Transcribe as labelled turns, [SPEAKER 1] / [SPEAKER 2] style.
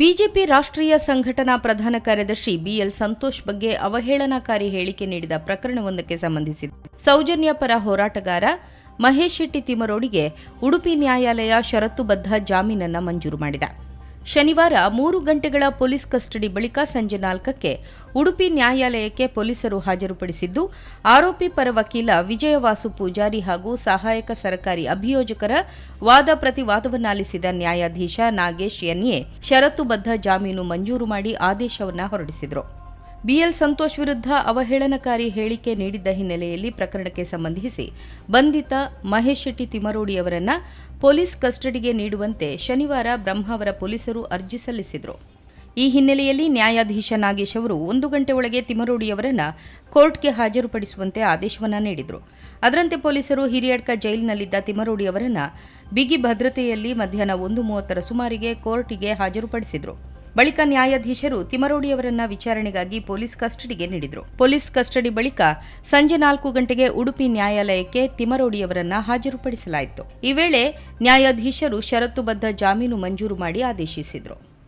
[SPEAKER 1] BJP ರಾಷ್ಟ್ರೀಯ ಸಂಘಟನಾ ಪ್ರಧಾನ ಕಾರ್ಯದರ್ಶಿ ಬಿಎಲ್ ಸಂತೋಷ್ ಬಗ್ಗೆ ಅವಹೇಳನಕಾರಿ ಹೇಳಿಕೆ ನೀಡಿದ ಪ್ರಕರಣವೊಂದಕ್ಕೆ ಸಂಬಂಧಿಸಿ ಸೌಜನ್ಯ ಪರ ಹೋರಾಟಗಾರ ಮಹೇಶ್ ಶೆಟ್ಟಿ ತಿಮರೋಡಿಗೆ ಉಡುಪಿ ನ್ಯಾಯಾಲಯ ಷರತ್ತುಬದ್ಧ ಜಾಮೀನನ್ನು ಮಂಜೂರು ಮಾಡಿದೆ. ಶನಿವಾರ ಮೂರು ಗಂಟೆಗಳ ಪೊಲೀಸ್ ಕಸ್ಟಡಿ ಬಳಿಕ ಸಂಜೆ ನಾಲ್ಕಕ್ಕೆ ಉಡುಪಿ ನ್ಯಾಯಾಲಯಕ್ಕೆ ಪೊಲೀಸರು ಹಾಜರುಪಡಿಸಿದ್ದು, ಆರೋಪಿ ಪರ ವಕೀಲ ವಿಜಯವಾಸು ಪೂಜಾರಿ ಹಾಗೂ ಸಹಾಯಕ ಸರ್ಕಾರಿ ಅಭಿಯೋಜಕರ ವಾದ ಪ್ರತಿವಾದವನ್ನಾಲಿಸಿದ ನ್ಯಾಯಾಧೀಶ ನಾಗೇಶ್ ಎನ್ಎ, ಷರತ್ತುಬದ್ಧ ಜಾಮೀನು ಮಂಜೂರು ಮಾಡಿ ಆದೇಶವನ್ನ ಹೊರಡಿಸಿದರು. ಬಿಎಲ್ ಸಂತೋಷ್ ವಿರುದ್ಧ ಅವಹೇಳನಕಾರಿ ಹೇಳಿಕೆ ನೀಡಿದ್ದ ಹಿನ್ನೆಲೆಯಲ್ಲಿ ಪ್ರಕರಣಕ್ಕೆ ಸಂಬಂಧಿಸಿ ಬಂಧಿತ ಮಹೇಶ್ ಶೆಟ್ಟಿ ತಿಮರೋಡಿ ಅವರನ್ನ ಪೊಲೀಸ್ ಕಸ್ಟಡಿಗೆ ನೀಡುವಂತೆ ಶನಿವಾರ ಬ್ರಹ್ಮಾವರ ಪೊಲೀಸರು ಅರ್ಜಿ ಸಲ್ಲಿಸಿದರು. ಈ ಹಿನ್ನೆಲೆಯಲ್ಲಿ ನ್ಯಾಯಾಧೀಶ ನಾಗೇಶ್ ಅವರು ಒಂದು ಗಂಟೆ ಒಳಗೆ ತಿಮರೋಡಿಯವರನ್ನ ಕೋರ್ಟ್ಗೆ ಹಾಜರುಪಡಿಸುವಂತೆ ಆದೇಶವನ್ನು ನೀಡಿದರು. ಅದರಂತೆ ಪೊಲೀಸರು ಹಿರಿಯಡ್ಕ ಜೈಲಿನಲ್ಲಿದ್ದ ತಿಮರೋಡಿ ಅವರನ್ನು ಬಿಗಿ ಭದ್ರತೆಯಲ್ಲಿ ಮಧ್ಯಾಹ್ನ ಒಂದು ಮೂವತ್ತರ ಸುಮಾರಿಗೆ ಕೋರ್ಟಿಗೆ ಹಾಜರುಪಡಿಸಿದರು. ಬಳಿಕ ನ್ಯಾಯಾಧೀಶರು ತಿಮರೋಡಿಯವರನ್ನ ವಿಚಾರಣೆಗಾಗಿ ಪೊಲೀಸ್ ಕಸ್ಟಡಿಗೆ ನೀಡಿದರು. ಪೊಲೀಸ್ ಕಸ್ಟಡಿ ಬಳಿಕ ಸಂಜೆ ನಾಲ್ಕು ಗಂಟೆಗೆ ಉಡುಪಿ ನ್ಯಾಯಾಲಯಕ್ಕೆ ತಿಮರೋಡಿಯವರನ್ನ ಹಾಜರುಪಡಿಸಲಾಯಿತು. ಈ ವೇಳೆ ನ್ಯಾಯಾಧೀಶರು ಷರತ್ತುಬದ್ಧ ಜಾಮೀನು ಮಂಜೂರು ಮಾಡಿ ಆದೇಶಿಸಿದರು.